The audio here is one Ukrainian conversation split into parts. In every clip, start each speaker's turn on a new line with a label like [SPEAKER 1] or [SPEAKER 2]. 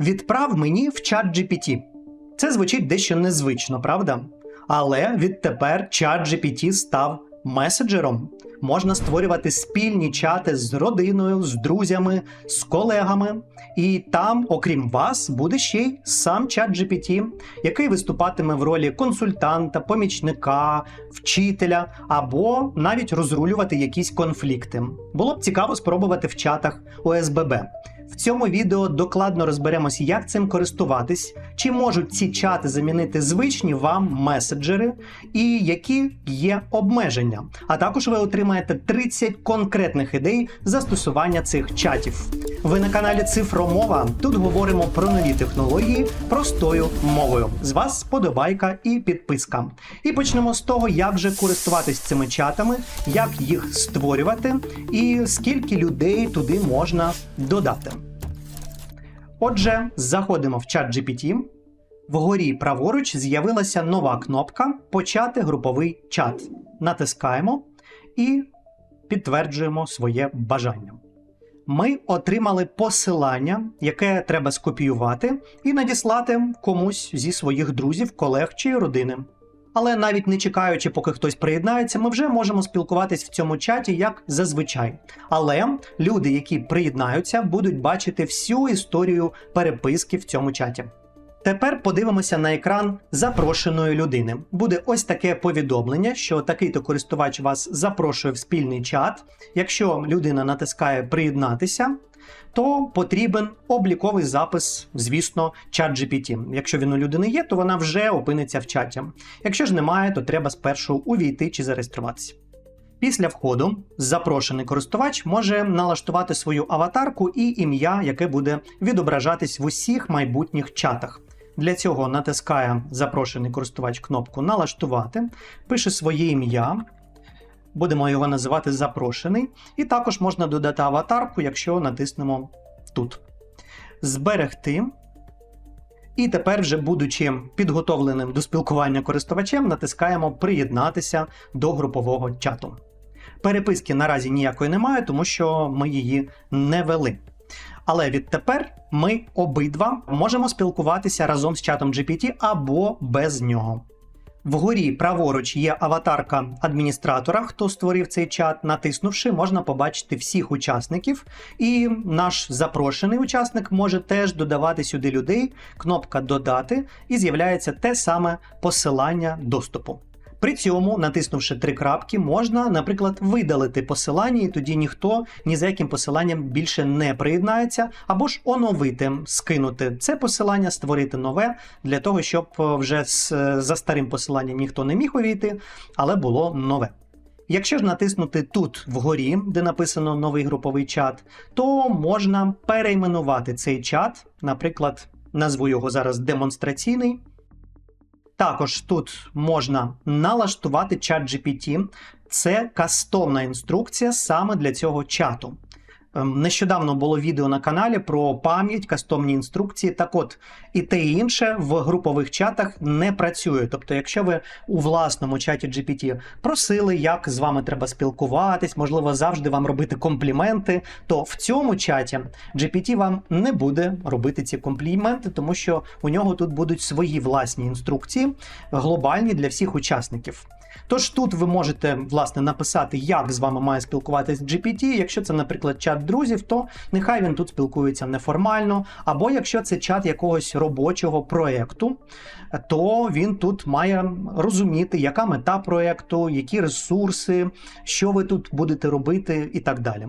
[SPEAKER 1] Відправ мені в чат GPT. Це звучить дещо незвично, правда? Але відтепер чат GPT став меседжером. Можна створювати спільні чати з родиною, з друзями, з колегами. І там, окрім вас, буде ще й сам чат GPT, який виступатиме в ролі консультанта, помічника, вчителя або навіть розрулювати якісь конфлікти. Було б цікаво спробувати в чатах ОСББ. В цьому відео докладно розберемося, як цим користуватись, чи можуть ці чати замінити звичні вам меседжери, і які є обмеження. А також ви отримаєте 30 конкретних ідей застосування цих чатів. Ви на каналі Цифромова. Тут говоримо про нові технології простою мовою. З вас подобайка і підписка. І почнемо з того, як же користуватись цими чатами, як їх створювати і скільки людей туди можна додати. Отже, заходимо в чат GPT. Вгорі праворуч з'явилася нова кнопка Почати груповий чат. Натискаємо і підтверджуємо своє бажання. Ми отримали посилання, яке треба скопіювати і надіслати комусь зі своїх друзів, колег чи родини. Але навіть не чекаючи, поки хтось приєднається, ми вже можемо спілкуватись в цьому чаті як зазвичай. Але люди, які приєднаються, будуть бачити всю історію переписки в цьому чаті. Тепер подивимося на екран запрошеної людини. Буде ось таке повідомлення, що такий-то користувач вас запрошує в спільний чат. Якщо людина натискає приєднатися, то потрібен обліковий запис, звісно, чат GPT. Якщо він у людини є, то вона вже опиниться в чаті. Якщо ж немає, то треба спершу увійти чи зареєструватися. Після входу запрошений користувач може налаштувати свою аватарку і ім'я, яке буде відображатись в усіх майбутніх чатах. Для цього натискає запрошений користувач кнопку Налаштувати, пише своє ім'я. Будемо його називати запрошений. І також можна додати аватарку, якщо натиснемо тут. Зберегти. І тепер, вже будучи підготовленим до спілкування користувачем, натискаємо Приєднатися до групового чату. Переписки наразі ніякої немає, тому що ми її не вели. Але відтепер ми обидва можемо спілкуватися разом з чатом GPT або без нього. Вгорі праворуч є аватарка адміністратора, хто створив цей чат. Натиснувши, можна побачити всіх учасників, і наш запрошений учасник може теж додавати сюди людей. Кнопка Додати, і з'являється те саме посилання доступу. При цьому, натиснувши три крапки, можна, наприклад, видалити посилання, і тоді ніхто ні за яким посиланням більше не приєднається, або ж оновити, скинути це посилання, створити нове для того, щоб вже з, за старим посиланням ніхто не міг увійти, але було нове. Якщо ж натиснути тут вгорі, де написано новий груповий чат, то можна перейменувати цей чат, наприклад, назву його зараз демонстраційний. Також тут можна налаштувати чат GPT. Це кастомна інструкція саме для цього чату. Ем, Нещодавно було відео на каналі про пам'ять, кастомні інструкції. Так от, і те і інше в групових чатах не працює. Тобто, якщо ви у власному чаті GPT просили, як з вами треба спілкуватись, можливо, завжди вам робити компліменти, то в цьому чаті GPT вам не буде робити ці компліменти, тому що у нього тут будуть свої власні інструкції, глобальні для всіх учасників. Тож тут ви можете власне написати, як з вами має спілкуватись GPT. Якщо це, наприклад, чат друзів, то нехай він тут спілкується неформально. Або якщо це чат якогось робочого проєкту, то він тут має розуміти, яка мета проєкту, які ресурси, що ви тут будете робити, і так далі.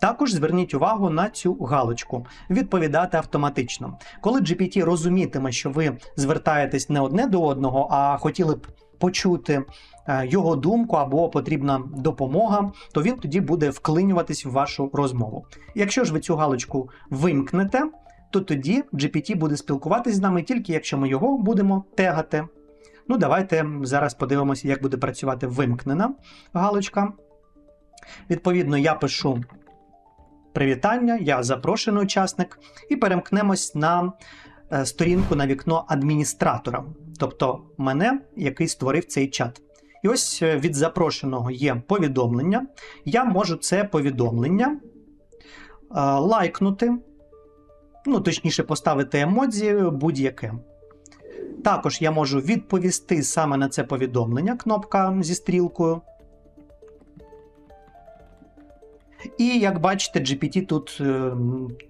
[SPEAKER 1] Також зверніть увагу на цю галочку відповідати автоматично. Коли GPT розумітиме, що ви звертаєтесь не одне до одного, а хотіли б почути е, його думку або потрібна допомога, то він тоді буде вклинюватись в вашу розмову. Якщо ж ви цю галочку вимкнете, то тоді GPT буде спілкуватись з нами тільки якщо ми його будемо тегати. Ну, давайте зараз подивимося, як буде працювати вимкнена галочка. Відповідно, я пишу привітання, я запрошений учасник, і перемкнемось на е, сторінку на вікно адміністратора, тобто мене, який створив цей чат. І ось е, від запрошеного є повідомлення. Я можу це повідомлення е, лайкнути. ну точніше, поставити емодзі будь-яке. Також я можу відповісти саме на це повідомлення, кнопка зі стрілкою. І як бачите, GPT тут е,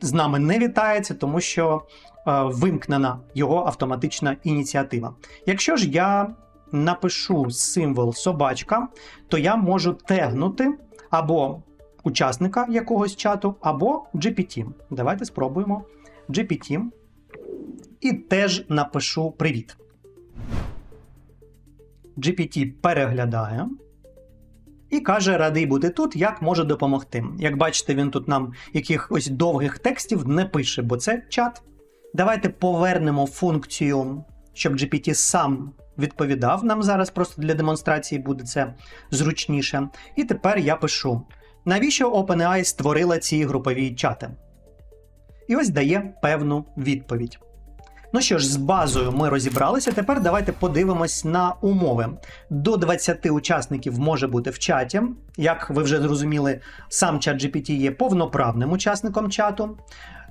[SPEAKER 1] з нами не вітається, тому що е, вимкнена його автоматична ініціатива. Якщо ж я напишу символ собачка, то я можу тегнути або учасника якогось чату, або GPT. Давайте спробуємо GPT. І теж напишу привіт. GPT переглядає і каже: радий бути тут, як може допомогти. Як бачите, він тут нам якихось довгих текстів не пише, бо це чат. Давайте повернемо функцію, щоб GPT сам відповідав. Нам зараз просто для демонстрації буде це зручніше. І тепер я пишу: навіщо OpenAI створила ці групові чати? І ось дає певну відповідь. Ну що ж, з базою ми розібралися. Тепер давайте подивимось на умови. До 20 учасників може бути в чаті. Як ви вже зрозуміли, сам чат GPT є повноправним учасником чату.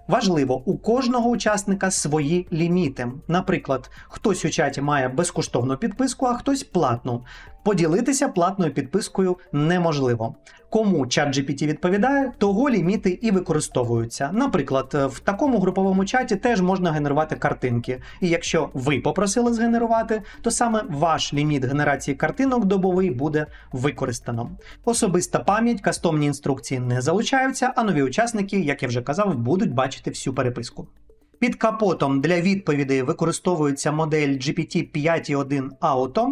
[SPEAKER 1] Важливо, у кожного учасника свої ліміти. Наприклад, хтось у чаті має безкоштовну підписку, а хтось платну. Поділитися платною підпискою неможливо. Кому чат GPT відповідає, того ліміти і використовуються. Наприклад, в такому груповому чаті теж можна генерувати картинки. І якщо ви попросили згенерувати, то саме ваш ліміт генерації картинок добовий буде використано. Особиста пам'ять, кастомні інструкції не залучаються, а нові учасники, як я вже казав, будуть бачити всю переписку. Під капотом для відповідей використовується модель GPT 5.1 Auto,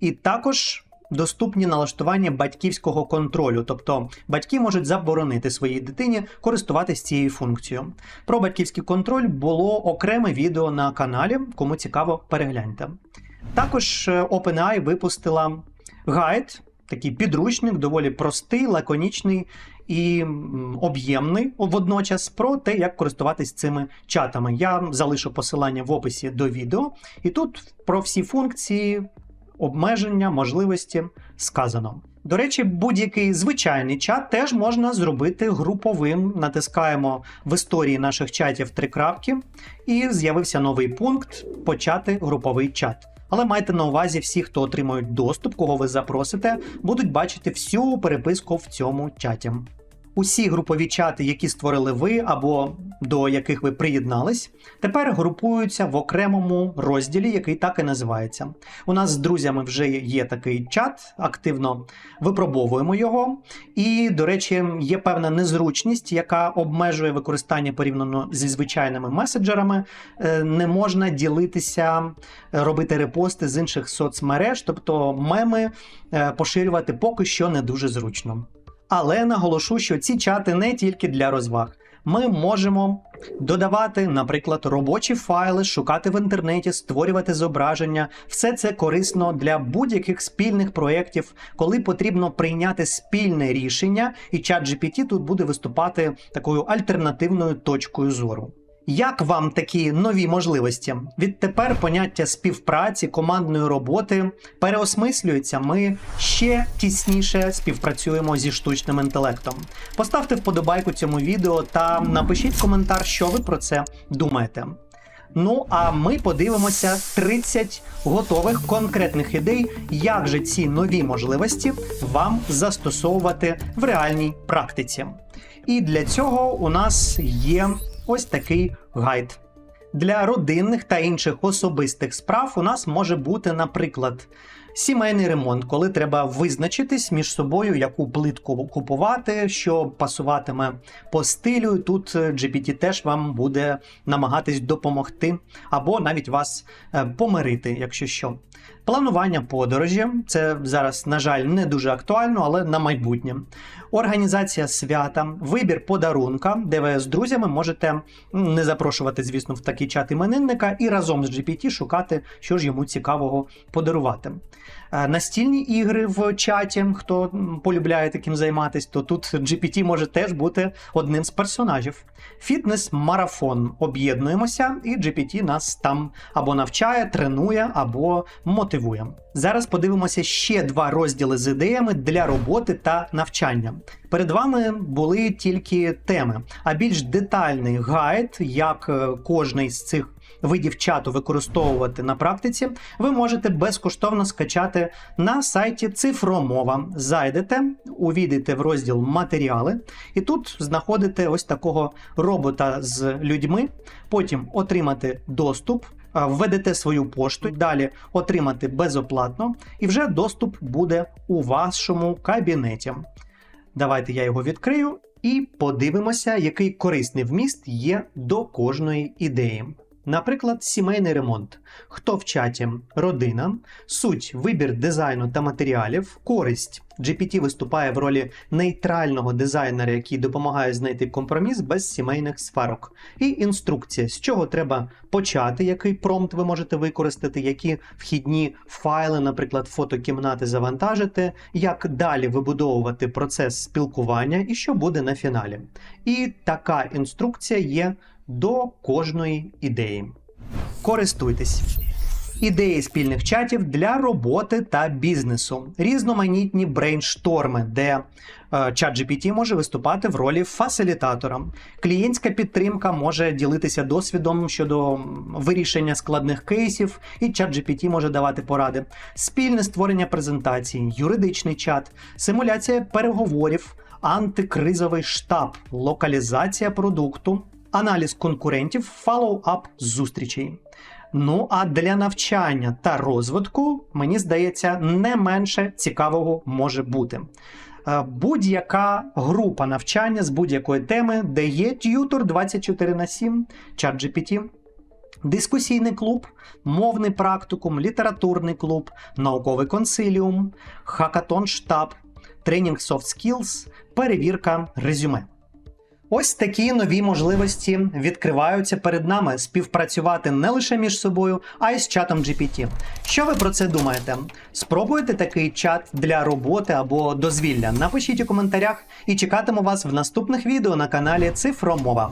[SPEAKER 1] і також доступні налаштування батьківського контролю, тобто батьки можуть заборонити своїй дитині користуватись цією функцією. Про батьківський контроль було окреме відео на каналі, кому цікаво, перегляньте. Також е, OpenAI випустила гайд, такий підручник, доволі простий, лаконічний і об'ємний водночас про те, як користуватись цими чатами. Я залишу посилання в описі до відео, і тут про всі функції, обмеження, можливості сказано. До речі, будь-який звичайний чат теж можна зробити груповим. Натискаємо в історії наших чатів три крапки, і з'явився новий пункт почати груповий чат. Але майте на увазі, всі, хто отримують доступ, кого ви запросите, будуть бачити всю переписку в цьому чаті. Усі групові чати, які створили ви або до яких ви приєднались, тепер групуються в окремому розділі, який так і називається. У нас з друзями вже є такий чат, активно випробовуємо його. І, до речі, є певна незручність, яка обмежує використання порівняно зі звичайними меседжерами. Е, Не можна ділитися, робити репости з інших соцмереж, тобто меми е, поширювати поки що не дуже зручно. Але наголошу, що ці чати не тільки для розваг. Ми можемо додавати, наприклад, робочі файли, шукати в інтернеті, створювати зображення. Все це корисно для будь-яких спільних проєктів, коли потрібно прийняти спільне рішення, і чат GPT тут буде виступати такою альтернативною точкою зору. Як вам такі нові можливості? Відтепер поняття співпраці, командної роботи переосмислюється. Ми ще тісніше співпрацюємо зі штучним інтелектом. Поставте вподобайку цьому відео та напишіть коментар, що ви про це думаєте. Ну а ми подивимося 30 готових конкретних ідей, як же ці нові можливості вам застосовувати в реальній практиці. І для цього у нас є ось такий гайд. Для родинних та інших особистих справ у нас може бути, наприклад, сімейний ремонт, коли треба визначитись між собою, яку плитку купувати, що пасуватиме по стилю. Тут GPT теж вам буде намагатись допомогти, або навіть вас е, помирити, якщо що. Планування подорожі це зараз, на жаль, не дуже актуально, але на майбутнє. Організація свята, вибір подарунка, де ви з друзями можете не запрошувати, звісно, в такий чат іменинника, і разом з GPT шукати, що ж йому цікавого подарувати. Е, Настільні ігри в чаті, хто полюбляє таким займатися, то тут GPT може теж бути одним з персонажів. Фітнес-марафон. Об'єднуємося, і GPT нас там або навчає, тренує, або мотивує. Зараз подивимося ще два розділи з ідеями для роботи та навчання. Перед вами були тільки теми, а більш детальний гайд, як е, кожний з цих видів чату використовувати на практиці, ви можете безкоштовно скачати на сайті Цифромова. Зайдете, увійдете в розділ Матеріали, і тут знаходите ось такого робота з людьми. Потім отримати доступ. Введете свою пошту, далі отримати безоплатно, і вже доступ буде у вашому кабінеті. Давайте я його відкрию і подивимося, який корисний вміст є до кожної ідеї. Наприклад, сімейний ремонт. Хто в чаті? Родина, суть, вибір дизайну та матеріалів, користь. GPT виступає в ролі нейтрального дизайнера, який допомагає знайти компроміс без сімейних сварок. І інструкція, з чого треба почати, який промпт ви можете використати, які вхідні файли, наприклад, фотокімнати завантажити, як далі вибудовувати процес спілкування і що буде на фіналі. І така інструкція є до кожної ідеї. Користуйтесь. Ідеї спільних чатів для роботи та бізнесу, різноманітні брейншторми, де е, чат GPT може виступати в ролі фасилітатора. Клієнтська підтримка може ділитися досвідом щодо вирішення складних кейсів, і чат GPT може давати поради. Спільне створення презентацій, юридичний чат, симуляція переговорів, антикризовий штаб, локалізація продукту, аналіз конкурентів, фоллоуап зустрічей. Ну а для навчання та розвитку, мені здається, не менше цікавого може бути. Е, Будь-яка група навчання з будь-якої теми, де є т'ютор 24 на 7, чат GPT, дискусійний клуб, мовний практикум, літературний клуб, науковий консиліум, хакатон штаб, тренінг soft skills, перевірка резюме. Ось такі нові можливості відкриваються перед нами співпрацювати не лише між собою, а й з чатом GPT. Що ви про це думаєте? Спробуйте такий чат для роботи або дозвілля? Напишіть у коментарях і чекатиму вас в наступних відео на каналі Цифромова.